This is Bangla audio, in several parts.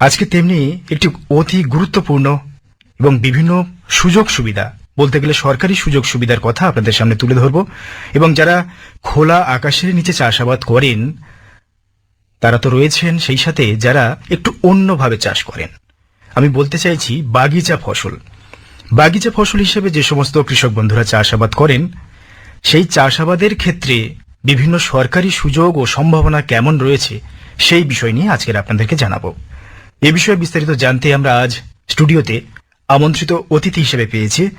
আজকে তেমনি একটি অতি গুরুত্বপূর্ণ এবং বিভিন্ন সুযোগ সুবিধা, বলতে গেলে সরকারি সুযোগ সুবিধার কথা আপনাদের সামনে তুলে ধরব। এবং যারা খোলা আকাশের নিচে চাষাবাদ করেন, তারা তো রয়েছেন সেই সাথে যারা একটু অন্যভাবে চাষ করেন। আমি বলতে চাইছি বাগিচা ফসল। বাগিচা ফসল হিসেবে যে সমস্ত কৃষক বন্ধুরা চাষাবাদ করেন, সেই চাষাবাদের ক্ষেত্রে বিভিন্ন সরকারি সুযোগ ও সম্ভাবনা কেমন রয়েছে, সেই বিষয় নিয়ে আজকের আপনাদেরকে জানাব। এ বিষয়ে বিস্তারিত জানতে আমরা আজ স্টুডিওতে আমন্ত্রিত অতিথি হিসেবে পেয়েছি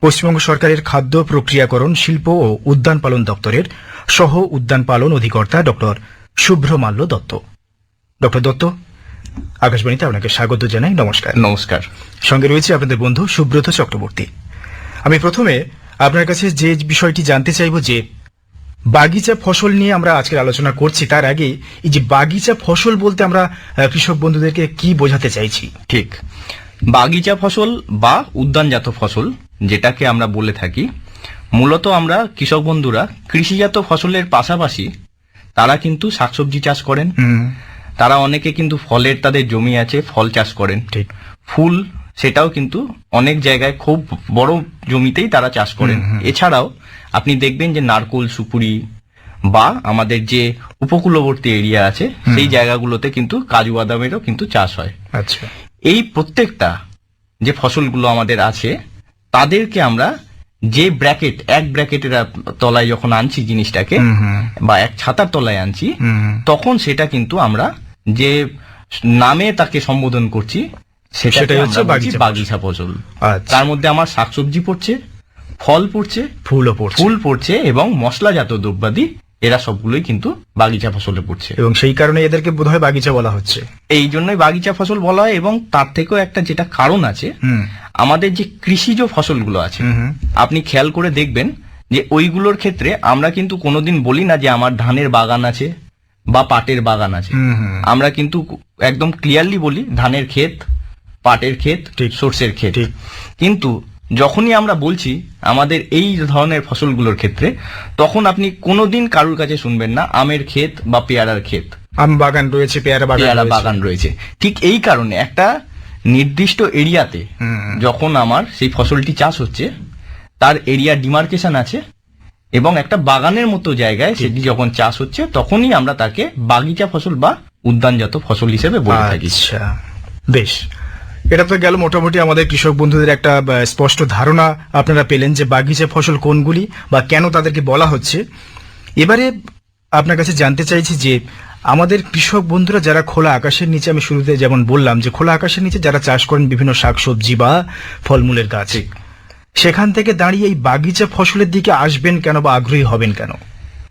পশ্চিমবঙ্গ সরকারের খাদ্য প্রক্রিয়াকরণ শিল্প ও উদ্যান পালন দপ্তরের সহ উদ্যান পালন অধিকর্তা ডক্টর শুভ্র মাল্য দত্ত। ডক্টর দত্ত আকাশবাণীতে আপনাকে স্বাগত জানাই নমস্কার। নমস্কার। সঙ্গে রয়েছে আপনাদের বন্ধু সুব্রত চক্রবর্তী। আমি প্রথমে আপনার কাছে যে বিষয়টি জানতে চাইব যে বাগিচা ফসল নিয়ে আমরা আজকের আলোচনা করছি তার আগে এই যে বাগিচা ফসল বলতে আমরা কৃষক বন্ধুদেরকে কি বোঝাতে চাইছি? ঠিক। বাগিচা ফসল বা উদ্যানজাত ফসল যেটাকে আমরা বলে থাকি মূলত আমরা কৃষক বন্ধুরা কৃষিজাত ফসলের পাশাপাশি তারা কিন্তু শাকসবজি চাষ করেন। তারা অনেকে কিন্তু ফলের তাদের জমি আছে ফল চাষ করেন। ঠিক। ফুল সেটাও কিন্তু অনেক জায়গায় খুব বড় জমিতেই তারা চাষ করেন। এছাড়াও আপনি দেখবেন যে নারকোল সুপুরি বা আমাদের যে উপকূলবর্তী এরিয়া আছে সেই জায়গাগুলোতে কিন্তু কাজু বাদামেরও কিন্তু চাষ হয়। আচ্ছা। এই প্রত্যেকটা যে ফসলগুলো আমাদের আছে তাদেরকে আমরা যে ব্র্যাকেট এক ব্র্যাকেটের তলায় যখন আনছি জিনিসটাকে। বা এক ছাতার তলায় আনছি। তখন সেটা কিন্তু আমরা যে নামে তাকে সম্বোধন করছি সেটাই সেটাই হচ্ছে বাগিচা ফসল। আচ্ছা। তার মধ্যে আমার শাকসবজি পড়ছে ফল পড়ছে ফুলও পড়ছে। ফুল পড়ছে এবং মশলাজাত দ্রব্যাদি এরা সবগুলোই কিন্তু বাগিচা ফসলে পড়ছে। এবং সেই কারণে এদেরকে বোধহয় বাগিচা বলা হচ্ছে। এই জন্যই বাগিচা ফসল বলা হয় এবং তার থেকেও একটা যেটা কারণ আছে আমাদের যে কৃষিজ ফসলগুলো আছে। আপনি খেয়াল করে দেখবেন যে ওইগুলোর ক্ষেত্রে আমরা কিন্তু কোনোদিন বলি না যে আমার ধানের বাগান আছে বা পাটের বাগান আছে। আমরা কিন্তু একদম ক্লিয়ারলি বলি ধানের ক্ষেত পাটের ক্ষেত। সর্ষের ক্ষেত। কিন্তু যখনই আমরা বলছি আমাদের এই ধরনের ফসলগুলোর ক্ষেত্রে তখন আপনি কোনোদিন কারুর কাছে শুনবেন না আমের ক্ষেত বা পেয়ারার ক্ষেত। আম বাগান রয়েছে পেয়ারা বাগান পেয়ারা রয়েছে। বাগান রয়েছে। ঠিক এই কারণে একটা নির্দিষ্ট এরিয়াতে। যখন আমার সেই ফসলটি চাষ হচ্ছে তার এরিয়া ডিমার্কেশন আছে এবং একটা বাগানের মতো জায়গায় সেটি যখন চাষ হচ্ছে তখনই আমরা তাকে বাগিচা ফসল বা উদ্যানজাত ফসল হিসেবে বলে থাকি। আচ্ছা। বেশ। এটা তো গেল মোটামুটি আমাদের কৃষক বন্ধুদের একটা স্পষ্ট ধারণা। আপনারা পেলেন যে বাগিচা ফসল কোনগুলি বা কেন তাদেরকে বলা হচ্ছে। এবারে আপনার কাছে জানতে চাইছি যে আমাদের কৃষক বন্ধুরা যারা খোলা আকাশের নিচে আমি শুরুতে যেমন বললাম যে খোলা আকাশের নিচে যারা চাষ করেন বিভিন্ন শাকসবজি বা ফলমূলের গাছ সেখান থেকে দাঁড়িয়ে এই বাগিচা ফসলের দিকে আসবেন কেন বা আগ্রহী হবেন কেন?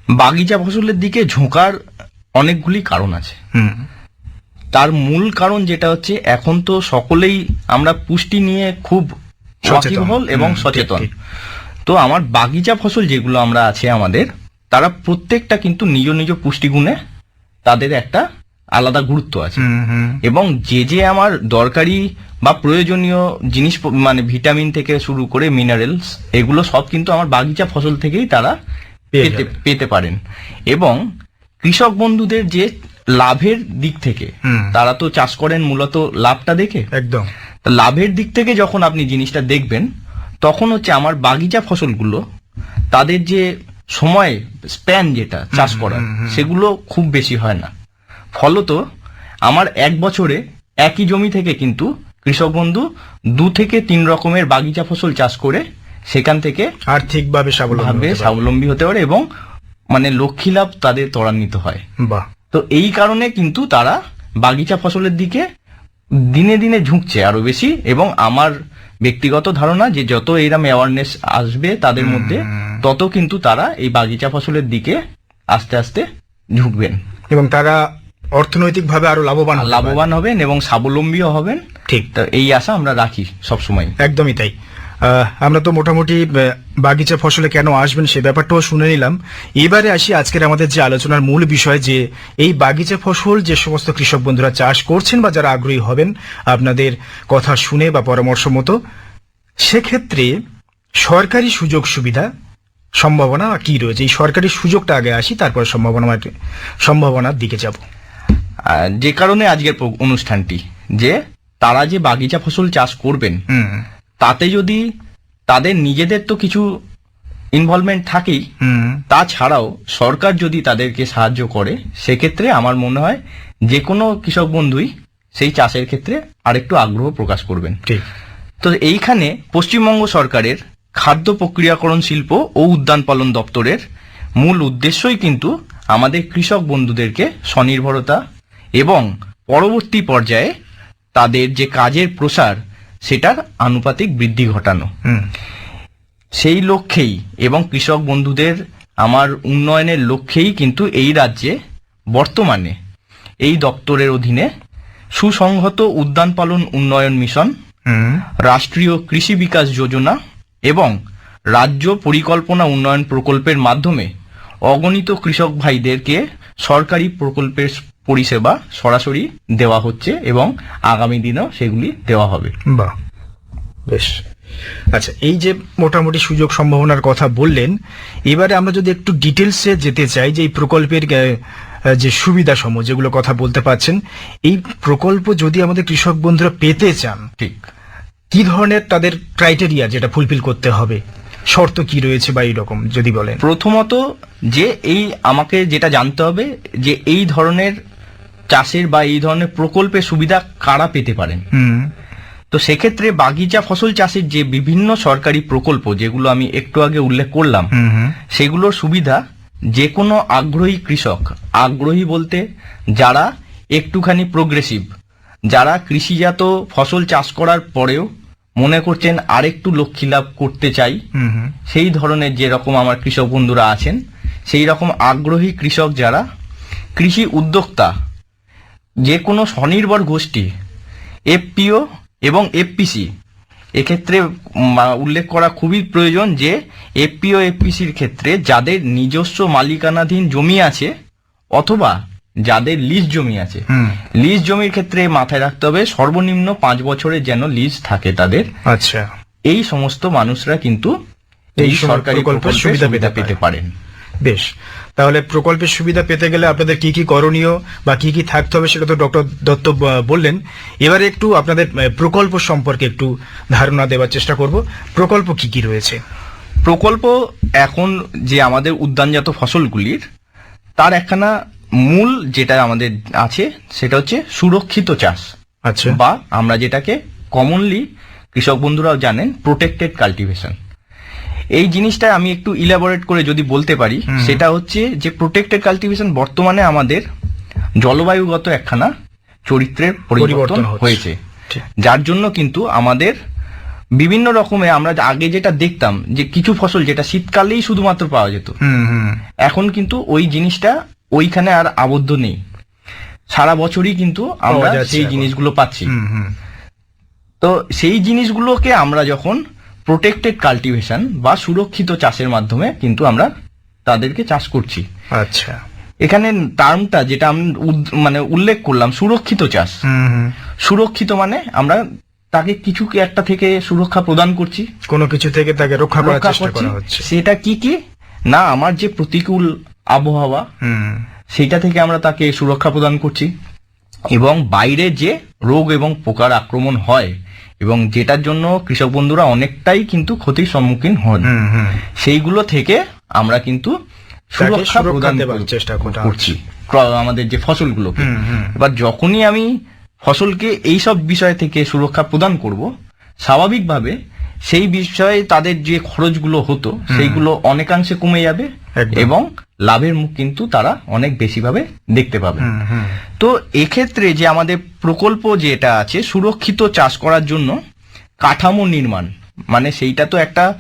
বাগিচা ফসলের দিকে ঝোঁকার অনেকগুলি কারণ আছে। হুম। তার মূল কারণ যেটা হচ্ছে এখন তো সকলেই আমরা পুষ্টি নিয়ে খুব সচেতন। এবং সচেতন। তো আমার বাগিচা ফসল যেগুলো আমরা আছে আমাদের তারা প্রত্যেকটা কিন্তু নিজ নিজ পুষ্টিগুণে তাদের একটা আলাদা গুরুত্ব আছে। এবং যে যে আমার দরকারি বা প্রয়োজনীয় জিনিস মানে ভিটামিন থেকে শুরু করে মিনারেলস এগুলো সব কিন্তু আমার বাগিচা ফসল থেকেই তারা পেতে পেতে পারেন। এবং কৃষক বন্ধুদের যে লাভের দিক থেকে তারা তো চাষ করেন মূলত লাভটা দেখে? একদম। লাভের দিক থেকে যখন আপনি জিনিসটা দেখবেন তখন হচ্ছে আমার বাগিচা ফসলগুলো তাদের যে সময় স্প্যান যেটা চাষ করার সেগুলো খুব বেশি হয় না। ফলত আমার এক বছরে একই জমি থেকে কিন্তু কৃষক বন্ধু দু থেকে তিন রকমের বাগিচা ফসল চাষ করে সেখান থেকে আর্থিকভাবে স্বাবলম্বী। স্বাবলম্বী হতে পারে এবং মানে লক্ষ্মী লাভ তাদের ত্বরান্বিত হয়। বাহ। তো এই কারণে কিন্তু তারা বাগিচা ফসলের দিকে দিনে দিনে ঝুঁকছে আরও বেশি এবং আমার ব্যক্তিগত ধারণা যে যত এইরকম অ্যাওয়ারনেস আসবে তাদের মধ্যে তত কিন্তু তারা এই বাগিচা ফসলের দিকে আস্তে আস্তে ঝুঁকবেন। এবং তারা অর্থনৈতিকভাবে আরও লাভবান লাভবান হবেন এবং স্বাবলম্বীও হবেন। ঠিক। তো এই আশা আমরা রাখি সবসময়। একদমই তাই। আমরা তো মোটামুটি বাগিচা ফসলে কেন আসবেন সে ব্যাপারটাও শুনে নিলাম। এবারে আসি আজকের আমাদের যে আলোচনার মূল বিষয় যে এই বাগিচা ফসল যে সমস্ত কৃষক বন্ধুরা চাষ করছেন বা যারা আগ্রহী হবেন আপনাদের কথা শুনে বা পরামর্শ মতো সেক্ষেত্রে সরকারি সুযোগ সুবিধা সম্ভাবনা কি রয়েছে? এই সরকারি সুযোগটা আগে আসি তারপর সম্ভাবনা সম্ভাবনার দিকে যাব। যে কারণে আজকের অনুষ্ঠানটি যে তারা যে বাগিচা ফসল চাষ করবেন তাতে যদি তাদের নিজেদের তো কিছু ইনভলভমেন্ট থাকেই তাছাড়াও সরকার যদি তাদেরকে সাহায্য করে সেক্ষেত্রে আমার মনে হয় যে কোনো কৃষক বন্ধুই সেই চাষের ক্ষেত্রে আরেকটু আগ্রহ প্রকাশ করবেন। ঠিক। তো এইখানে পশ্চিমবঙ্গ সরকারের খাদ্য প্রক্রিয়াকরণ শিল্প ও উদ্যান পালন দপ্তরের মূল উদ্দেশ্যই কিন্তু আমাদের কৃষক বন্ধুদেরকে স্বনির্ভরতা এবং পরবর্তী পর্যায়ে তাদের যে কাজের প্রসার সেটার আনুপাতিক বৃদ্ধি ঘটানো। সেই লক্ষ্যেই এবং কৃষক বন্ধুদের আমার উন্নয়নের লক্ষ্যেই কিন্তু এই রাজ্যে বর্তমানে এই দপ্তরের অধীনে সুসংহত উদ্যান পালন উন্নয়ন মিশন রাষ্ট্রীয় কৃষি বিকাশ যোজনা এবং রাজ্য পরিকল্পনা উন্নয়ন প্রকল্পের মাধ্যমে অগণিত কৃষক ভাইদেরকে সরকারি প্রকল্পের পরিষেবা সরাসরি দেওয়া হচ্ছে এবং আগামী দিনেও সেগুলি দেওয়া হবে। বাহ বেশ। আচ্ছা এই যে মোটামুটি সুযোগ সম্ভাবনার কথা বললেন এবারে আমরা যদি একটু ডিটেলসে যেতে চাই যে এই প্রকল্পের যে সুবিধা সমূহ যেগুলো কথা বলতে পাচ্ছেন এই প্রকল্প যদি আমাদের কৃষক বন্ধুরা পেতে চান ঠিক। কি ধরনের তাদের ক্রাইটেরিয়া যেটা ফুলফিল করতে হবে? শর্ত কি রয়েছে বা এইরকম যদি বলেন। প্রথমত যে এই আমাকে যেটা জানতে হবে যে এই ধরনের চাষের বা এই ধরনের প্রকল্পের সুবিধা কারা পেতে পারেন? হুম। তো সেক্ষেত্রে বাগিচা ফসল চাষের যে বিভিন্ন সরকারি প্রকল্প যেগুলো আমি একটু আগে উল্লেখ করলাম সেগুলোর সুবিধা যে কোনো আগ্রহী কৃষক আগ্রহী বলতে যারা একটুখানি প্রোগ্রেসিভ যারা কৃষিজাত ফসল চাষ করার পরেও মনে করছেন আরেকটু লক্ষ্মী লাভ করতে চাই সেই ধরনের যে রকম আমার কৃষক বন্ধুরা আছেন সেই রকম আগ্রহী কৃষক যারা কৃষি উদ্যোক্তা যে কোনো স্বনির্ভর গোষ্ঠী এফপিও এবং এফপিসি এক্ষেত্রে উল্লেখ করা খুবই প্রয়োজন যে এফপিও এফপিসির ক্ষেত্রে যাদের নিজস্ব মালিকানাধীন জমি আছে অথবা যাদের লিজ জমি আছে। লিজ জমির ক্ষেত্রে মাথায় রাখতে হবে সর্বনিম্ন পাঁচ বছরের যেন লিজ থাকে তাদের। আচ্ছা। এই সমস্ত মানুষরা কিন্তু এই সরকারি সুবিধা পেতে পারেন। বেশ। তাহলে প্রকল্পের সুবিধা পেতে গেলে আপনাদের কি কি করণীয় বা কি কি থাকতে হবে সেটা তো ডক্টর দত্ত বললেন। এবারে একটু আপনাদের প্রকল্প সম্পর্কে একটু ধারণা দেওয়ার চেষ্টা করব। প্রকল্প কি কি রয়েছে? প্রকল্প এখন যে আমাদের উদ্যানজাত ফসলগুলির তার একখানা মূল যেটা আমাদের আছে সেটা হচ্ছে সুরক্ষিত চাষ। আচ্ছা। বা আমরা যেটাকে কমনলি কৃষক বন্ধুরাও জানেন প্রোটেক্টেড কাল্টিভেশন এই জিনিসটা আমি একটু ইলাবোরেট করে যদি বলতে পারি সেটা হচ্ছে যে প্রোটেক্টেড কাল্টিভেশন বর্তমানে আমাদের জলবায়ুগত একখানা চরিত্রের পরিবর্তন হয়েছে। যার জন্য কিন্তু আমাদের বিভিন্ন রকমের আমরা আগে যেটা দেখতাম যে কিছু ফসল যেটা শীতকালেই শুধুমাত্র পাওয়া যেত হুম হুম। এখন কিন্তু ওই জিনিসটা ওইখানে আর আবদ্ধ নেই। সারা বছরই কিন্তু আমরা সেই জিনিসগুলো পাচ্ছি। তো সেই জিনিসগুলোকে আমরা যখন প্রোটেক্টেড কাল্টিভেশন বা সুরক্ষিত চাষের মাধ্যমে কিন্তু আমরা তাদেরকে চাষ করছি। আচ্ছা। এখানে টার্মটা যেটা আমি মানে উল্লেখ করলাম সুরক্ষিত চাষ। সুরক্ষিত মানে আমরা তাকে কিছু একটা থেকে সুরক্ষা প্রদান করছি। কোনো কিছু থেকে তাকে রক্ষা করার চেষ্টা করা হচ্ছে। সেটা কি কি? না আমার যে প্রতিকূল আবহাওয়া সেইটা থেকে আমরা তাকে সুরক্ষা প্রদান করছি। এবং বাইরে যে রোগ এবং পোকার আক্রমণ হয় এবং যেটার জন্য কৃষক বন্ধুরা অনেকটাই কিন্তু ক্ষতির সম্মুখীন হন। সেইগুলো থেকে আমরা কিন্তু সুরক্ষা প্রদান চেষ্টা করছি। আমাদের যে ফসলগুলোকে। এবার যখনই আমি ফসলকে এই সব বিষয় থেকে সুরক্ষা প্রদান করব স্বাভাবিকভাবে সেই বিষয়ে তাদের যে খরচগুলো হতো সেইগুলো অনেকাংশে কমে যাবে এবং লাভের মুখ কিন্তু তারা অনেক বেশিভাবে দেখতে পাবে। তো এক্ষেত্রে যে আমাদের প্রকল্প যেটা আছে সুরক্ষিত চাষ করার জন্য কাঠামো নির্মাণ মানে সেইটা তো একটা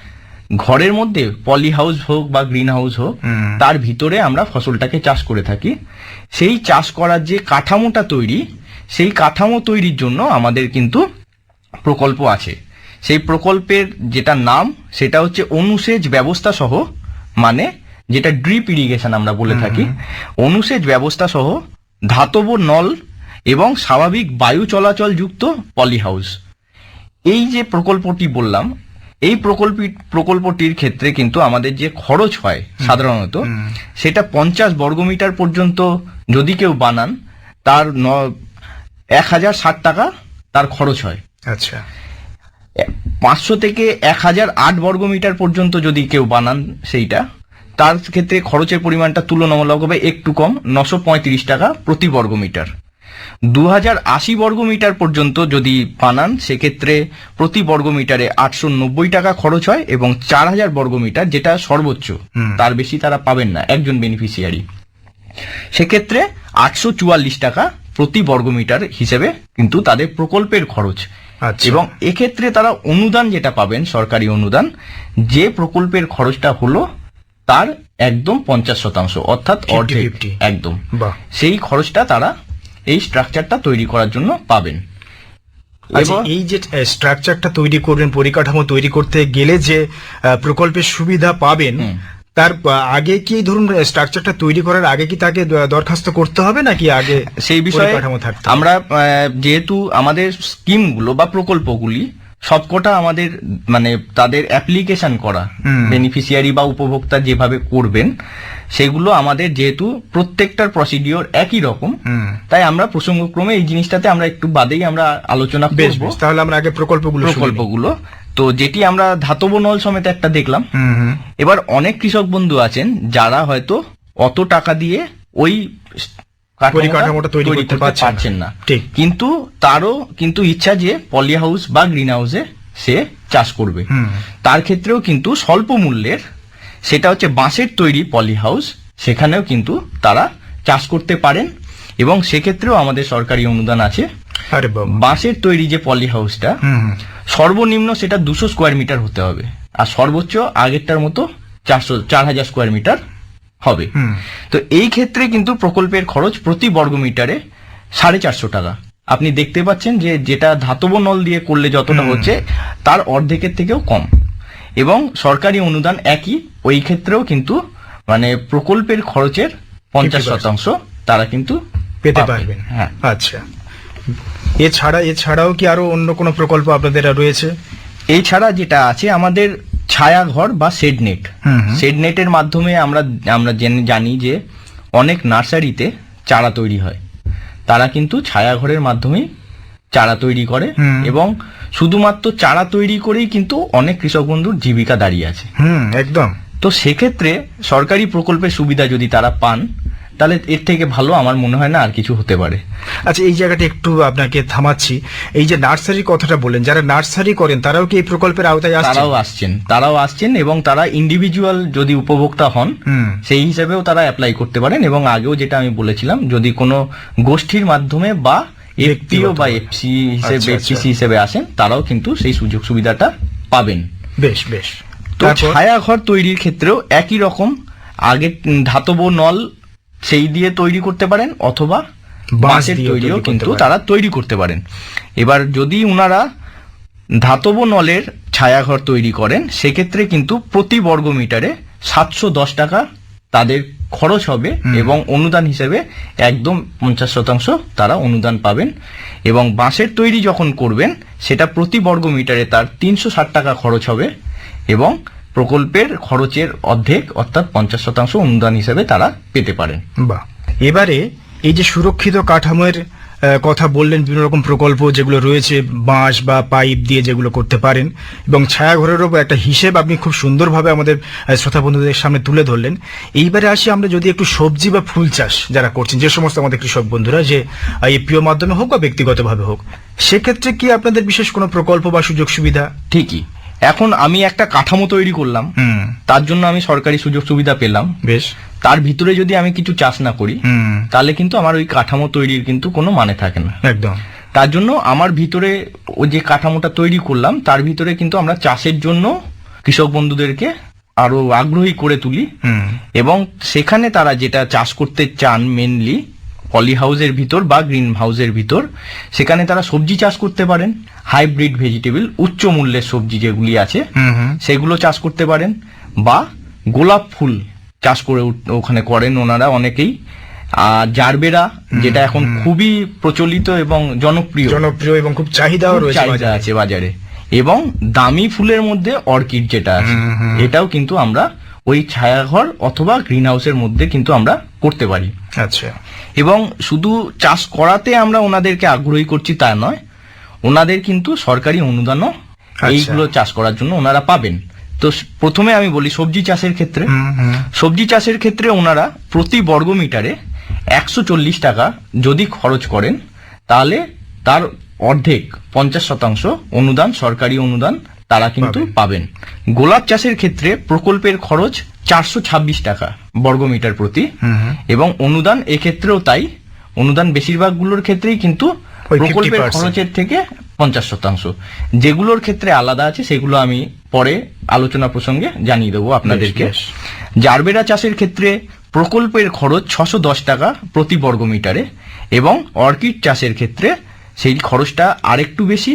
ঘরের মধ্যে পলি হাউস হোক বা গ্রিন হাউস হোক তার ভিতরে আমরা ফসলটাকে চাষ করে থাকি। সেই চাষ করার যে কাঠামোটা তৈরি সেই কাঠামো তৈরির জন্য আমাদের কিন্তু প্রকল্প আছে। সেই প্রকল্পের যেটা নাম সেটা হচ্ছে অনুসেচ ব্যবস্থা সহ মানে যেটা ড্রিপ ইরিগেশন আমরা বলে থাকি। অনুসেচ ব্যবস্থা সহ ধাতব নল এবং স্বাভাবিক বায়ু চলাচল যুক্ত পলি হাউস। এই যে প্রকল্পটি বললাম এই প্রকল্প প্রকল্পটির ক্ষেত্রে কিন্তু আমাদের যে খরচ হয় সাধারণত সেটা পঞ্চাশ বর্গমিটার পর্যন্ত যদি কেউ বানান তার এক হাজার ষাট টাকা তার খরচ হয়। আচ্ছা। পাঁচশো থেকে এক হাজার আট বর্গমিটার পর্যন্ত যদি কেউ বানান সেইটা তার ক্ষেত্রে খরচের পরিমাণটা তুলনামূলকভাবে একটু কম নশো পঁয়ত্রিশ টাকা প্রতি বর্গমিটার। দু হাজার আশি বর্গমিটার পর্যন্ত যদি বানান সেক্ষেত্রে প্রতি বর্গমিটারে আটশো নব্বই টাকা খরচ হয় এবং চার হাজার বর্গমিটার যেটা সর্বোচ্চ তার বেশি তারা পাবেন না একজন বেনিফিশিয়ারি। সেক্ষেত্রে আটশো চুয়াল্লিশ টাকা প্রতি বর্গমিটার হিসেবে কিন্তু তাদের প্রকল্পের খরচ। এবং এক্ষেত্রে তারা অনুদান যেটা পাবেন সরকারি অনুদান যে প্রকল্পের খরচটা হলো তার একদম পঞ্চাশ শতাংশ অর্থাৎ অর্ধেক 50-50 একদম। বাহ। সেই খরচটা তারা এই স্ট্রাকচারটা তৈরি করার জন্য পাবেন। আচ্ছা এই যে স্ট্রাকচারটা তৈরি করবেন পরিকাঠামো তৈরি করতে গেলে যে প্রকল্পের সুবিধা পাবেন। তার আগে কি ধরুন স্ট্রাকচারটা তৈরি করার আগে কি তাকে দরখাস্ত করতে হবে নাকি আগে সেই বিষয়ে আমরা যেহেতু আমাদের স্কিমগুলো বা প্রকল্পগুলি সবকটা আমাদের মানে তাদের অ্যাপ্লিকেশন করা। বেনিফিশিয়ারি বা উপভোক্তা যেভাবে করবেন সেগুলো আমাদের যেহেতু প্রত্যেকটার প্রসিডিওর একই রকম। তাই আমরা প্রসঙ্গক্রমে এই জিনিসটাতে আমরা একটু বাদেই আমরা আলোচনা করব তাহলে আমরা আগে প্রকল্পগুলো প্রকল্পগুলো তো যেটি আমরা ধাতব নল সমেত একটা দেখলাম। হুম হুম। এবার অনেক কৃষক বন্ধু আছেন যারা হয়তো অত টাকা দিয়ে ওই কাঠামোটা পরিকাঠামোটা তৈরি করতে পারছেন না। ঠিক। কিন্তু তারও কিন্তু ইচ্ছা যে পলি হাউস বা গ্রিন হাউসে সে চাষ করবে। তার ক্ষেত্রেও কিন্তু স্বল্প মূল্যের সেটা হচ্ছে বাঁশের তৈরি পলি হাউস সেখানেও কিন্তু তারা চাষ করতে পারেন। এবং সেক্ষেত্রেও আমাদের সরকারি অনুদান আছে। বাঁশের তৈরি যে পলি হাউসটা। সর্বনিম্ন সেটা দুশো স্কোয়ার মিটার হতে হবে। আর সর্বোচ্চ আগেরটার মতো চারশো চার হাজার স্কোয়ার মিটার হবে। তো এই ক্ষেত্রে কিন্তু প্রকল্পের খরচ প্রতি বর্গ মিটারে সাড়ে চারশো টাকা। আপনি দেখতে পাচ্ছেন যে যেটা ধাতব নল দিয়ে করলে যতটা হচ্ছে তার অর্ধেকের থেকেও কম। এবং সরকারি অনুদান একই ওই ক্ষেত্রেও কিন্তু মানে প্রকল্পের খরচের পঞ্চাশ শতাংশ তারা কিন্তু পেতে পারবেন। হ্যাঁ। আচ্ছা। এছাড়া এছাড়াও কি আরও অন্য কোনো প্রকল্প আপনাদের রয়েছে? এছাড়া যেটা আছে আমাদের ছায়াঘর বা শেড নেট। শেড নেটের মাধ্যমে আমরা আমরা জানি যে অনেক নার্সারিতে চারা তৈরি হয়। তারা কিন্তু ছায়াঘরের মাধ্যমেই চারা তৈরি করে। এবং শুধুমাত্র চারা তৈরি করেই কিন্তু অনেক কৃষক বন্ধুর জীবিকা দাঁড়িয়ে আছে। হুম একদম। তো সেক্ষেত্রে সরকারি প্রকল্পের সুবিধা যদি তারা পান তাহলে এর থেকে ভালো আমার মনে হয় না আর কিছু হতে পারে। আচ্ছা এই জায়গাটা একটু আপনাকে থামাচ্ছি। এই যে নার্সারির কথাটা বললেন যারা নার্সারি করেন তারাও কি এই প্রকল্পের আওতায় আসছে তারাও আসছেন। তারাও আসছেন এবং তারা ইন্ডিভিজুয়াল যদি উপভোক্তা হন সেই হিসেবেও তারা অ্যাপ্লাই করতে পারেন এবং আগেও যেটা আমি বলেছিলাম যদি কোনো গোষ্ঠীর মাধ্যমে বা এফপিও বা এফসি হিসেবে আচ্ছা, আচ্ছা। এফসিসি হিসেবে আসেন তারাও কিন্তু সেই সুযোগ সুবিধাটা পাবেন। বেশ বেশ। তো ছায়াঘর তৈরির ক্ষেত্রেও একই রকম আগে ধাতব নল সেই দিয়ে তৈরি করতে পারেন অথবা বাঁশের তৈরিও কিন্তু তারা তৈরি করতে পারেন। এবার যদি উনারা ধাতব নলের ছায়াঘর তৈরি করেন সেক্ষেত্রে কিন্তু প্রতি বর্গ মিটারে সাতশো দশ টাকা তাদের খরচ হবে এবং অনুদান হিসেবে একদম পঞ্চাশ শতাংশ তারা অনুদান পাবেন। এবং বাঁশের তৈরি যখন করবেন সেটা প্রতি বর্গ মিটারে তার তিনশো ষাট টাকা খরচ হবে এবং প্রকল্পের খরচের অর্ধেক অর্থাৎ পঞ্চাশ শতাংশ অনুদান হিসেবে তারা পেতে পারেন। বাহ। এবারে এই যে সুরক্ষিত কাঠামোর কথা বললেন বিভিন্ন রকম প্রকল্প যেগুলো রয়েছে বাঁশ বা পাইপ দিয়ে যেগুলো করতে পারেন এবং ছায়াঘরেরও একটা হিসেব আপনি খুব সুন্দরভাবে আমাদের শ্রোতা বন্ধুদের সামনে তুলে ধরলেন। এইবারে আসি আমরা যদি একটু সবজি বা ফুল চাষ যারা করছেন যে সমস্ত আমাদের কৃষক বন্ধুরা যে এপিও মাধ্যমে হোক বা ব্যক্তিগতভাবে হোক সেক্ষেত্রে কি আপনাদের বিশেষ কোনো প্রকল্প বা সুযোগ সুবিধা? ঠিকই। এখন আমি একটা কাঠামো তৈরি করলাম। হুম। তার জন্য আমি সরকারি সুযোগ সুবিধা পেলাম। বেশ। তার ভিতরে যদি আমি কিছু চাষ না করি হুম। তাহলে কিন্তু আমার ওই কাঠামো তৈরির কিন্তু কোনো মানে থাকে না। একদম। তার জন্য আমার ভিতরে ওই যে কাঠামোটা তৈরি করলাম তার ভিতরে কিন্তু আমরা চাষের জন্য কৃষক বন্ধুদেরকে আরও আগ্রহী করে তুলি। হুম। এবং সেখানে তারা যেটা চাষ করতে চান মেনলি পলি হাউসের ভিতর বা গ্রিন হাউসের ভিতর। সেখানে তারা সবজি চাষ করতে পারেন। হাইব্রিড ভেজিটেবল উচ্চ মূল্যের সবজি যেগুলি আছে সেগুলো চাষ করতে পারেন বা গোলাপ ফুল চাষ করে ওখানে করেন ওনারা অনেকেই। আর জারবেরা যেটা এখন খুবই প্রচলিত এবং জনপ্রিয়। জনপ্রিয় এবং খুব চাহিদাও রয়েছে চাহিদা বাজারে। আছে বাজারে। এবং দামি ফুলের মধ্যে অর্কিড যেটা আছে। এটাও কিন্তু আমরা ওই ছায়াঘর অথবা গ্রিন হাউসের মধ্যে কিন্তু আমরা করতে পারি। আচ্ছা। এবং শুধু চাষ করাতে আমরা ওনাদেরকে আগ্রহী করছি তা নয় ওনাদের কিন্তু সরকারি অনুদানও আচ্ছা। এইগুলো চাষ করার জন্য ওনারা পাবেন। তো প্রথমে আমি বলি সবজি চাষের ক্ষেত্রে। সবজি চাষের ক্ষেত্রে ওনারা প্রতি বর্গ মিটারে একশো চল্লিশ টাকা যদি খরচ করেন তাহলে তার অর্ধেক পঞ্চাশ শতাংশ অনুদান সরকারি অনুদান তারা কিন্তু পাবেন। গোলাপ চাষের ক্ষেত্রে প্রকল্পের খরচ চারশো ছাব্বিশ টাকা বর্গমিটার প্রতি। এবং অনুদান এক্ষেত্রেও তাই। অনুদান বেশিরভাগগুলোর ক্ষেত্রেই কিন্তু প্রকল্পের খরচের থেকে পঞ্চাশ শতাংশ। যেগুলোর ক্ষেত্রে আলাদা আছে সেগুলো আমি পরে আলোচনা প্রসঙ্গে জানিয়ে দেবো আপনাদেরকে। জারবেরা চাষের ক্ষেত্রে প্রকল্পের খরচ ছশো দশ টাকা প্রতি বর্গমিটারে। এবং অর্কিড চাষের ক্ষেত্রে সেই খরচটা আরেকটু বেশি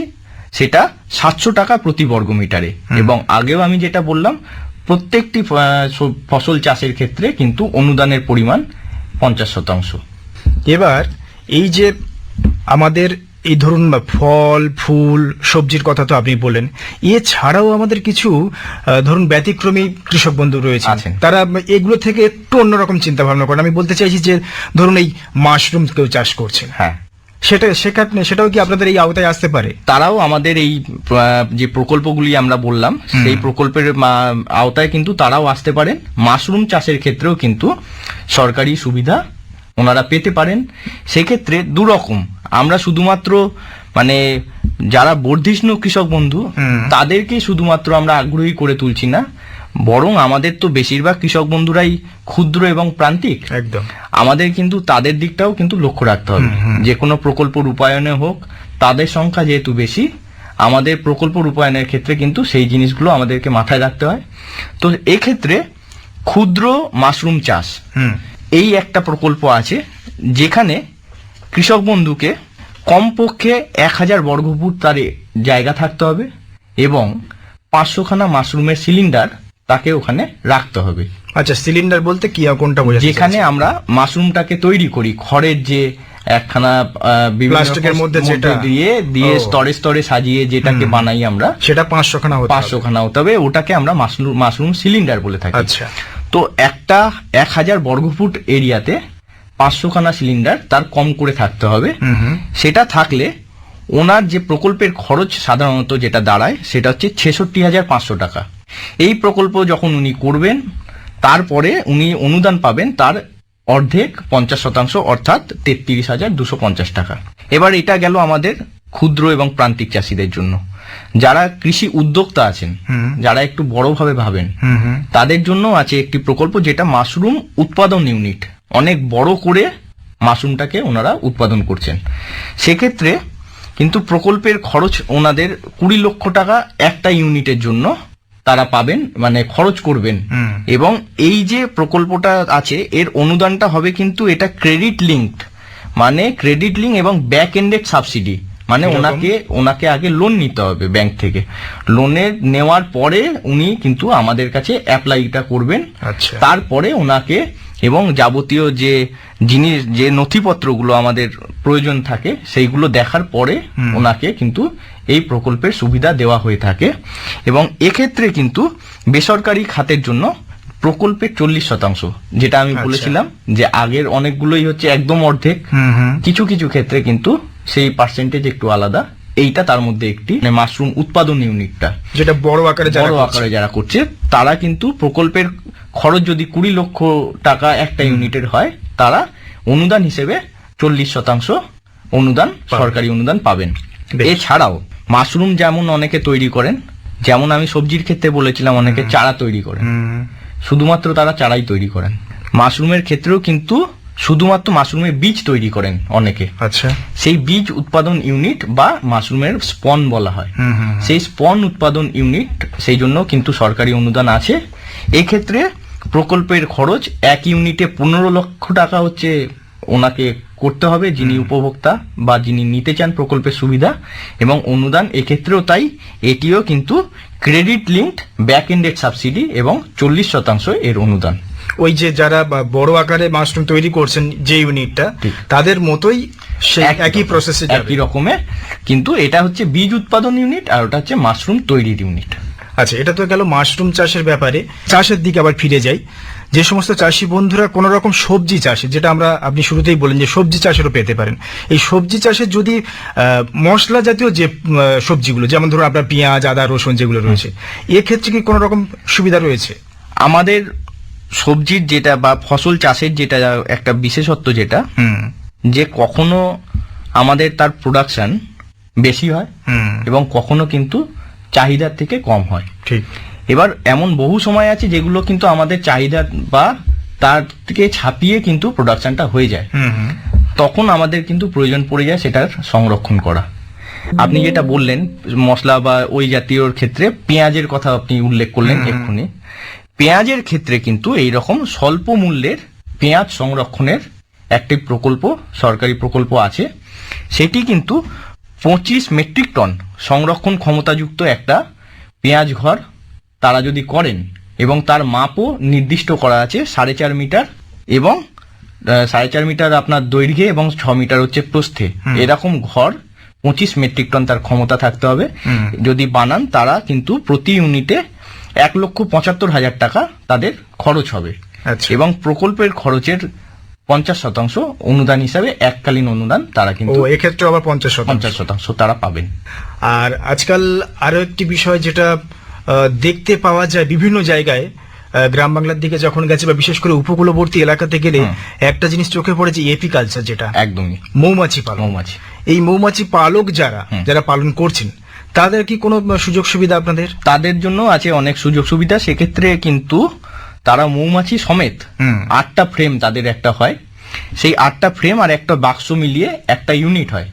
সেটা সাতশো টাকা প্রতি বর্গ মিটারে এবং আগেও আমি যেটা বললাম প্রত্যেকটি ফসল চাষের ক্ষেত্রে কিন্তু অনুদানের পরিমাণ পঞ্চাশ শতাংশ। এবার এই যে আমাদের এই ধরুন ফল ফুল সবজির কথা তো আপনি বলেন এছাড়াও আমাদের কিছু ধরুন ব্যতিক্রমী কৃষক বন্ধু রয়েছে আছেন। তারা এগুলো থেকে একটু অন্যরকম চিন্তা ভাবনা করেন। আমি বলতে চাইছি যে ধরুন এই মাশরুম কেউ চাষ করছে হ্যাঁ। সেটা সেখানে সেটাও কি আপনাদের এই আওতায় আসতে পারে? তারাও আমাদের এই যে প্রকল্পগুলি আমরা বললাম সেই প্রকল্পের আওতায় কিন্তু তারাও আসতে পারেন। মাশরুম চাষের ক্ষেত্রেও কিন্তু সরকারি সুবিধা ওনারা পেতে পারেন। সেক্ষেত্রে দুরকম আমরা শুধুমাত্র মানে যারা বর্ধিষ্ণু কৃষক বন্ধু। তাদেরকে শুধুমাত্র আমরা আগ্রহী করে তুলছি না। বরং আমাদের তো বেশিরভাগ কৃষক বন্ধুরাই ক্ষুদ্র এবং প্রান্তিক। একদম। আমাদের কিন্তু তাদের দিকটাও কিন্তু লক্ষ্য রাখতে হবে। যে কোনো প্রকল্প রূপায়ণে হোক তাদের সংখ্যা যেহেতু বেশি আমাদের প্রকল্প রূপায়ণের ক্ষেত্রে কিন্তু সেই জিনিসগুলো আমাদেরকে মাথায় রাখতে হয়। তো এক্ষেত্রে ক্ষুদ্র মাশরুম চাষ হুম। এই একটা প্রকল্প আছে যেখানে কৃষক বন্ধুকে কমপক্ষে এক হাজার বর্গফুট তার জায়গা থাকতে হবে এবং পাঁচশোখানা মাশরুমের সিলিন্ডার তাকে ওখানে রাখতে হবে। আচ্ছা সিলিন্ডার বলতে কি কোনটা বোঝাচ্ছে যেখানে আমরা মাশরুমটাকে তৈরি করি খড়ের যে একখানা প্লাস্টিকের মধ্যে যেটা- দিয়ে দিয়ে স্তরে স্তরে সাজিয়ে যেটাকে বানাই আমরা সেটা পাঁচশো খানা পাঁচশো খানা হতে হবে। ওটাকে আমরা মাশরুম মাশরুম সিলিন্ডার বলে থাকি। আচ্ছা। তো একটা এক হাজার বর্গফুট এরিয়াতে পাঁচশো খানা সিলিন্ডার তার কম করে থাকতে হবে। সেটা থাকলে ওনার যে প্রকল্পের খরচ সাধারণত যেটা দাঁড়ায় সেটা হচ্ছে ছেষট্টি হাজার পাঁচশো টাকা। এই প্রকল্প যখন উনি করবেন তারপরে উনি অনুদান পাবেন তার অর্ধেক পঞ্চাশ শতাংশ অর্থাৎ তেত্রিশ হাজার দুশো পঞ্চাশ টাকা। এবার এটা গেল আমাদের ক্ষুদ্র এবং প্রান্তিক চাষিদের জন্য। যারা কৃষি উদ্যোক্তা আছেন। যারা একটু বড়ভাবে ভাবেন তাদের জন্য আছে একটি প্রকল্প যেটা মাশরুম উৎপাদন ইউনিট। অনেক বড় করে মাশরুমটাকে ওনারা উৎপাদন করছেন। সেক্ষেত্রে কিন্তু প্রকল্পের খরচ ওনাদের কুড়ি লক্ষ টাকা একটা ইউনিটের জন্য তারা পাবেন মানে খরচ করবেন। এবং এই যে প্রকল্পটা আছে এর অনুদানটা হবে কিন্তু এটা ক্রেডিট লিঙ্কড মানে ক্রেডিট লিঙ্ক এবং ব্যাক এন্ডেড সাবসিডি মানে ওনাকে ওনাকে আগে লোন নিতে হবে ব্যাংক থেকে। লোনের নেওয়ার পরে উনি কিন্তু আমাদের কাছে অ্যাপ্লাইটা করবেন। আচ্ছা। তারপরে ওনাকে এবং যাবতীয় যে জিনিস যে নথিপত্রগুলো আমাদের প্রয়োজন থাকে সেইগুলো দেখার পরে ওনাকে কিন্তু এই প্রকল্পের সুবিধা দেওয়া হয়ে থাকে। এবং এক্ষেত্রে কিন্তু বেসরকারি খাতের জন্য প্রকল্পের চল্লিশ শতাংশ যেটা আমি আচ্ছা। বলেছিলাম যে আগের অনেকগুলোই হচ্ছে একদম অর্ধেক। কিছু কিছু ক্ষেত্রে কিন্তু সেই পার্সেন্টেজ একটু আলাদা। এইটা তার মধ্যে একটি মানে মাশরুম উৎপাদন ইউনিটটা যেটা বড় আকারে বড় আকারে যারা করছে তারা কিন্তু প্রকল্পের খরচ যদি কুড়ি লক্ষ টাকা একটা ইউনিটের হয় তারা অনুদান হিসেবে চল্লিশ শতাংশ অনুদান সরকারি অনুদান পাবেন। এছাড়াও মাশরুম যেমন অনেকে তৈরি করেন যেমন আমি সবজির ক্ষেত্রে বলেছিলাম অনেকে চারা তৈরি করেন। শুধুমাত্র তারা চারাই তৈরি করেন। মাশরুমের ক্ষেত্রেও কিন্তু শুধুমাত্র মাশরুমের বীজ তৈরি করেন অনেকে। আচ্ছা। সেই বীজ উৎপাদন ইউনিট বা মাশরুমের স্পন বলা হয়। সেই স্পন উৎপাদন ইউনিট সেই জন্য কিন্তু সরকারি অনুদান আছে। এক্ষেত্রে প্রকল্পের খরচ এক ইউনিটে পনেরো লক্ষ টাকা হচ্ছে ওনাকে করতে হবে যিনি উপভোক্তা বা যিনি নিতে চান প্রকল্পের সুবিধা এবং অনুদান। এক্ষেত্রেও তাই এটিও কিন্তু credit linked back ended subsidy এবং চল্লিশ শতাংশ এর অনুদান। ওই যে যারা বড় আকারে মাশরুম তৈরি করছেন যে ইউনিটটা তাদের মতোই একই প্রসেসে একই রকমের কিন্তু এটা হচ্ছে বীজ উৎপাদন ইউনিট আর ওটা হচ্ছে মাশরুম তৈরির ইউনিট। আচ্ছা এটা তো গেল মাশরুম চাষের ব্যাপারে। চাষের দিকে আবার ফিরে যাই। যে সমস্ত চাষি বন্ধুরা কোন রকম সবজি চাষে যেটা আমরা আপনি শুরুতেই বলেন যে সবজি চাষেরও পেতে পারেন। এই সবজি চাষে যদি মশলা জাতীয় যে সবজিগুলো যেমন ধরুন আপনার পেঁয়াজ আদা রসুন যেগুলো রয়েছে এক্ষেত্রে কি কোনো রকম সুবিধা রয়েছে? আমাদের সবজির যেটা বা ফসল চাষের যেটা একটা বিশেষত্ব যেটা যে কখনো আমাদের তার প্রোডাকশন বেশি হয় এবং কখনো কিন্তু চাহিদার থেকে কম হয়। ঠিক। এবার এমন বহু সময় আছে যেগুলো কিন্তু আমাদের চাহিদা বা তার থেকে ছাপিয়ে কিন্তু প্রোডাকশনটা হয়ে যায়। তখন আমাদের কিন্তু প্রয়োজন পড়ে যায় সেটার সংরক্ষণ করা। আপনি যেটা বললেন মশলা বা ওই জাতীয় ক্ষেত্রে পেঁয়াজের কথা আপনি উল্লেখ করলেন এক্ষুনি। পেঁয়াজের ক্ষেত্রে কিন্তু এই রকম স্বল্প মূল্যের পেঁয়াজ সংরক্ষণের একটি প্রকল্প সরকারি প্রকল্প আছে। সেটি কিন্তু পঁচিশ মেট্রিক টন সংরক্ষণ ক্ষমতাযুক্ত একটা পেঁয়াজ ঘর তারা যদি করেন এবং তার মাপও নির্দিষ্ট করা আছে সাড়ে চার মিটার এবং সাড়ে চার মিটার আপনার দৈর্ঘ্যে এবং ছ মিটার হচ্ছে প্রস্থে। এরকম ঘর পঁচিশ মেট্রিক টন তার ক্ষমতা থাকতে হবে। যদি বানান তারা কিন্তু প্রতি ইউনিটে এক লক্ষ পঁচাত্তর হাজার টাকা তাদের খরচ হবে। আচ্ছা। এবং প্রকল্পের খরচের পঞ্চাশ শতাংশ অনুদান হিসাবে এককালীন অনুদান তারা কিন্তু এক্ষেত্রে আবার পঞ্চাশ শতাংশ। পঞ্চাশ শতাংশ তারা পাবেন। আর আজকাল আরও একটি বিষয় যেটা দেখতে পাওয়া যায় বিভিন্ন জায়গায় গ্রাম বাংলার দিকে যখন গেছে বা বিশেষ করে উপকূলবর্তী এলাকাতে গেলে একটা জিনিস চোখে পড়েছে এপি কালচার যেটা। একদমই। মৌমাছি পালন মৌমাছি। এই মৌমাছি পালক যারা যারা পালন করছেন তাদের কি কোনো সুযোগ সুবিধা আপনাদের? তাদের জন্য আছে অনেক সুযোগ সুবিধা সেক্ষেত্রে কিন্তু তারা মৌমাছি সমেত আটটা ফ্রেম তাদের একটা হয়। সেই আটটা ফ্রেম আর একটা বাক্স মিলিয়ে একটা ইউনিট হয়।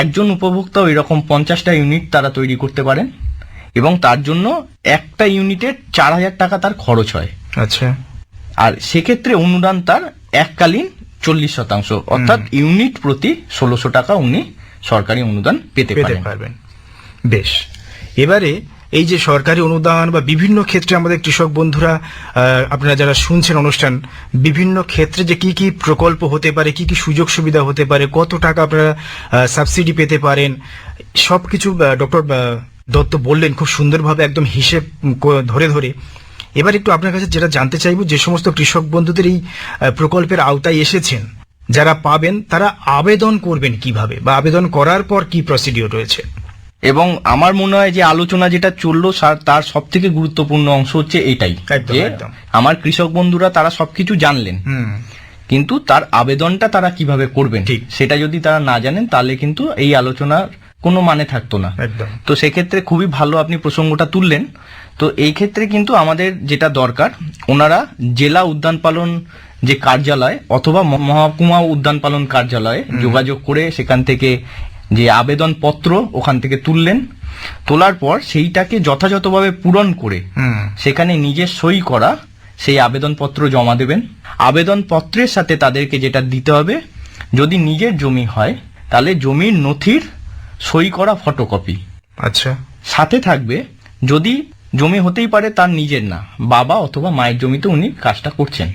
একজন উপভোক্তা ওই রকম পঞ্চাশটা ইউনিট তারা তৈরি করতে পারেন এবং তার জন্য একটা ইউনিটে চার হাজার টাকা তার খরচ হয়। আচ্ছা। আর সেক্ষেত্রে অনুদান তার এককালীন চল্লিশ শতাংশ অর্থাৎ ইউনিট প্রতি ষোলোশো টাকা উনি সরকারি অনুদান পেতে পেতে পারবেন। বেশ। এবারে এই যে সরকারি অনুদান বা বিভিন্ন ক্ষেত্রে আমাদের কৃষক বন্ধুরা আপনারা যারা শুনছেন অনুষ্ঠান, বিভিন্ন ক্ষেত্রে যে কি কি প্রকল্প হতে পারে, কি কি সুযোগ সুবিধা হতে পারে, কত টাকা আপনারা সাবসিডি পেতে পারেন, সবকিছু ডক্টর দত্ত বললেন খুব সুন্দরভাবে একদম হিসেব ধরে ধরে। এবার একটু আপনার কাছে যেটা জানতে চাইব, যে সমস্ত কৃষক বন্ধুদের এই প্রকল্পের আওতায় এসেছেন, যারা পাবেন, তারা আবেদন করবেন কীভাবে বা আবেদন করার পর কি প্রসিডিওর রয়েছে? এবং আমার মনে হয় যে আলোচনা যেটা চলল তার সব থেকে গুরুত্বপূর্ণ অংশ হচ্ছে এটাই। যে আমার কৃষক বন্ধুরা তারা সবকিছু জানলেন। কিন্তু তার আবেদনটা তারা কীভাবে করবেন ঠিক। সেটা যদি তারা না জানেন তাহলে কিন্তু এই আলোচনার কোনো মানে থাকতো না। তো সেক্ষেত্রে খুবই ভালো আপনি প্রসঙ্গটা তুললেন। তো এই ক্ষেত্রে কিন্তু আমাদের যেটা দরকার ওনারা জেলা উদ্যান পালন যে কার্যালয় অথবা মহকুমা উদ্যান পালন কার্যালয়ে যোগাযোগ করে সেখান থেকে যে আবেদন পত্র ওখান থেকে তুললেন তোলার পর সেইটাকে যথাযথভাবে পূরণ করে হুম। সেখানে নিজের সই করা সেই আবেদনপত্র জমা দেবেন। আবেদনপত্রের সাথে তাদেরকে যেটা দিতে হবে যদি নিজের জমি হয় তাহলে জমির নথির সই করা ফটোকপি। আচ্ছা। সাথে থাকবে যদি জমি হতেই পারে তার নিজের না বাবা অথবা মায়ের জমিতে উনি কাজটা করছেন।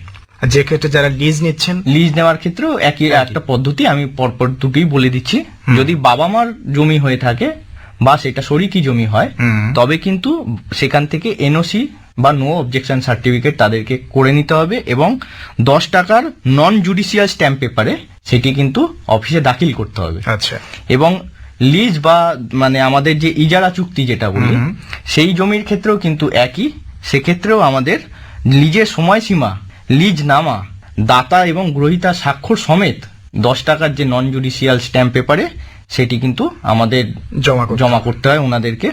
যে ক্ষেত্রে যারা লিজ নিচ্ছেন লিজ নেওয়ার ক্ষেত্রেও একই একটা পদ্ধতি আমি পরপর দুটোই বলে দিচ্ছি। যদি বাবা মার জমি হয়ে থাকে বা সেটা শরিকি জমি হয় তবে কিন্তু সেখান থেকে এনওসি বা নো অবজেকশন সার্টিফিকেট তাদেরকে করে নিতে হবে এবং দশ টাকার নন জুডিশিয়াল স্ট্যাম্প পেপারে সেটি কিন্তু অফিসে দাখিল করতে হবে। আচ্ছা। এবং লিজ বা মানে আমাদের যে ইজারা চুক্তি যেটা বলি সেই জমির ক্ষেত্রেও কিন্তু একই। সেক্ষেত্রেও আমাদের লিজের সময়সীমা লিজ নামা দাতা এবং গ্রহিতা স্বাক্ষর সমেত দশ টাকার যে নন জুডিশিয়াল স্ট্যাম্প পেপারে সেটি কিন্তু আমাদের জমা জমা করতে হয় ওনাদেরকে।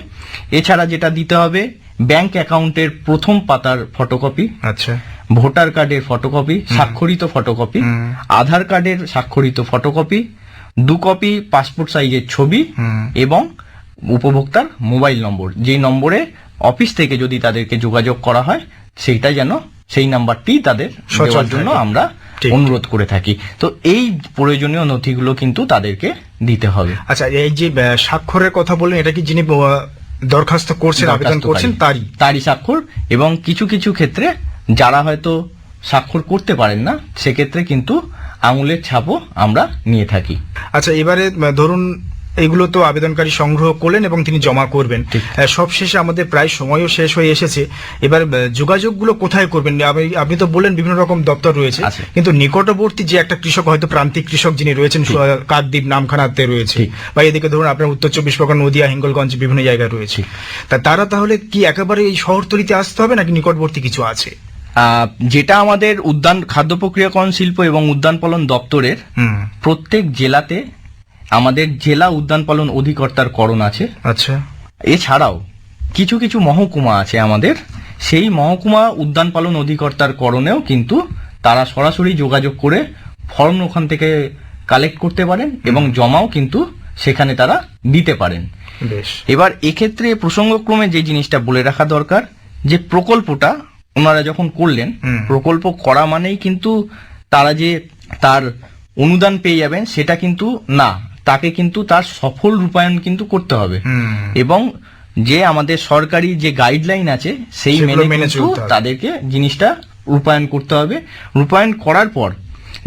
এছাড়া যেটা দিতে হবে ব্যাংক অ্যাকাউন্টের প্রথম পাতার ফটোকপি আচ্ছা। ভোটার কার্ডের ফটোকপি স্বাক্ষরিত ফটোকপি আধার কার্ডের স্বাক্ষরিত ফটোকপি দু কপি পাসপোর্ট সাইজের ছবি এবং উপভোক্তার মোবাইল নম্বর যেই নম্বরে অফিস থেকে যদি তাদেরকে যোগাযোগ করা হয় সেইটা যেন সেই নাম্বারটি তাদের দেওয়ার জন্য আমরা অনুরোধ করে থাকি। তো এই প্রয়োজনীয় নথিগুলো কিন্তু তাদেরকে দিতে হবে। আচ্ছা এই যে স্বাক্ষরের কথা বললেন এটা কি যিনি দরখাস্ত করছেন আবেদন করছেন তারই? তারই স্বাক্ষর এবং কিছু কিছু ক্ষেত্রে যারা হয়তো স্বাক্ষর করতে পারেন না সেক্ষেত্রে কিন্তু আঙুলের ছাপও আমরা নিয়ে থাকি। আচ্ছা এবারে ধরুন এইগুলো তো আবেদনকারী সংগ্রহ করলেন এবং তিনি জমা করবেন। সবশেষে আমাদের প্রায় সময়ও শেষ হয়ে এসেছে। এবার যোগাযোগগুলো কোথায় করবেন? আপনি- আপনি তো বললেন বিভিন্ন রকম দপ্তর রয়েছে। কিন্তু নিকটবর্তী যে একটা কৃষক হয়তো প্রান্তিক কৃষক যিনি রয়েছেন কাকদ্বীপ নামখানাতে রয়েছে। বা এদিকে ধরুন আপনার উত্তর চব্বিশ পরগনা নদিয়া হিঙ্গলগঞ্জ বিভিন্ন জায়গায় রয়েছে। তা তারা তাহলে কি একেবারে এই শহরতলিতে আসতে হবে নাকি নিকটবর্তী কিছু আছে? যেটা আমাদের উদ্যান খাদ্য প্রক্রিয়াকরণ শিল্প এবং উদ্যান পালন দপ্তরের প্রত্যেক জেলাতে আমাদের জেলা উদ্যান পালন অধিকর্তার করণ আছে। আচ্ছা। এছাড়াও কিছু কিছু মহকুমা আছে আমাদের। সেই মহকুমা উদ্যান পালন অধিকর্তার করণেও কিন্তু তারা সরাসরি যোগাযোগ করে ফর্ম ওখান থেকে কালেক্ট করতে পারেন এবং জমাও কিন্তু সেখানে তারা দিতে পারেন। বেশ। এবার এক্ষেত্রে প্রসঙ্গক্রমে যে জিনিসটা বলে রাখা দরকার যে প্রকল্পটা ওনারা যখন করলেন প্রকল্প করা মানেই কিন্তু তারা যে তার অনুদান পেয়ে যাবেন সেটা কিন্তু না। তাকে কিন্তু তার সফল রূপায়ণ কিন্তু করতে হবে। এবং যে আমাদের সরকারি যে গাইডলাইন আছে সেই মেনে মেনে কিন্তু তাদেরকে জিনিসটা রূপায়ণ করতে হবে। রূপায়ণ করার পর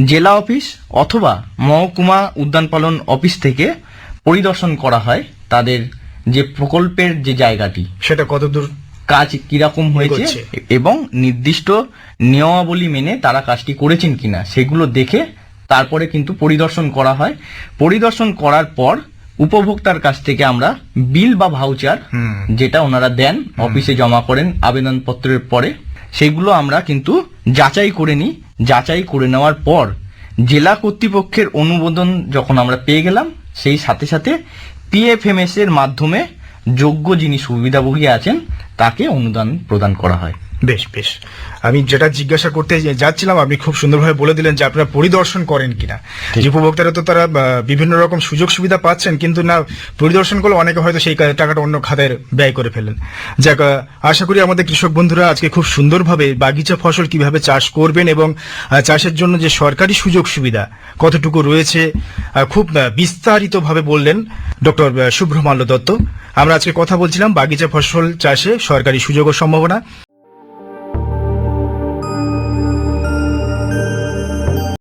জেলা অফিস অথবা মহকুমা উদ্যান পালন অফিস থেকে পরিদর্শন করা হয় তাদের যে প্রকল্পের যে জায়গাটি। সেটা কতদূর কাজ কীরকম হয়েছে এবং নির্দিষ্ট নিয়মাবলী মেনে তারা কাজটি করেছেন কিনা সেগুলো দেখে তারপরে কিন্তু পরিদর্শন করা হয়। পরিদর্শন করার পর উপভোক্তার কাছ থেকে আমরা বিল বা ভাউচার যেটা ওনারা দেন অফিসে জমা করেন আবেদনপত্রের পরে সেগুলো আমরা কিন্তু যাচাই করে নিই। যাচাই করে নেওয়ার পর জেলা কর্তৃপক্ষের অনুমোদন যখন আমরা পেয়ে গেলাম সেই সাথে সাথে পিএফএমএস এর মাধ্যমে যোগ্য যিনি সুবিধাভোগী আছেন তাকে অনুদান প্রদান করা হয়। বেশ বেশ। আমি যেটা জিজ্ঞাসা করতে যাচ্ছিলাম আপনি খুব সুন্দরভাবে বলে দিলেন যে আপনারা পরিদর্শন করেন কিনা। যে উপভোক্তারা তো তারা বিভিন্ন রকম সুযোগ সুবিধা পাচ্ছেন কিন্তু না পরিদর্শন করলে অনেকে হয়তো সেই টাকাটা অন্য খাতের ব্যয় করে ফেলেন। যাক আশা করি আমাদের কৃষক বন্ধুরা আজকে খুব সুন্দরভাবে বাগিচা ফসল কীভাবে চাষ করবেন এবং চাষের জন্য যে সরকারি সুযোগ সুবিধা কতটুকু রয়েছে খুব বিস্তারিতভাবে বললেন ডক্টর শুভ্রমাল্য দত্ত। আমরা আজকে কথা বলছিলাম বাগিচা ফসল চাষে সরকারি সুযোগ ও সম্ভাবনা।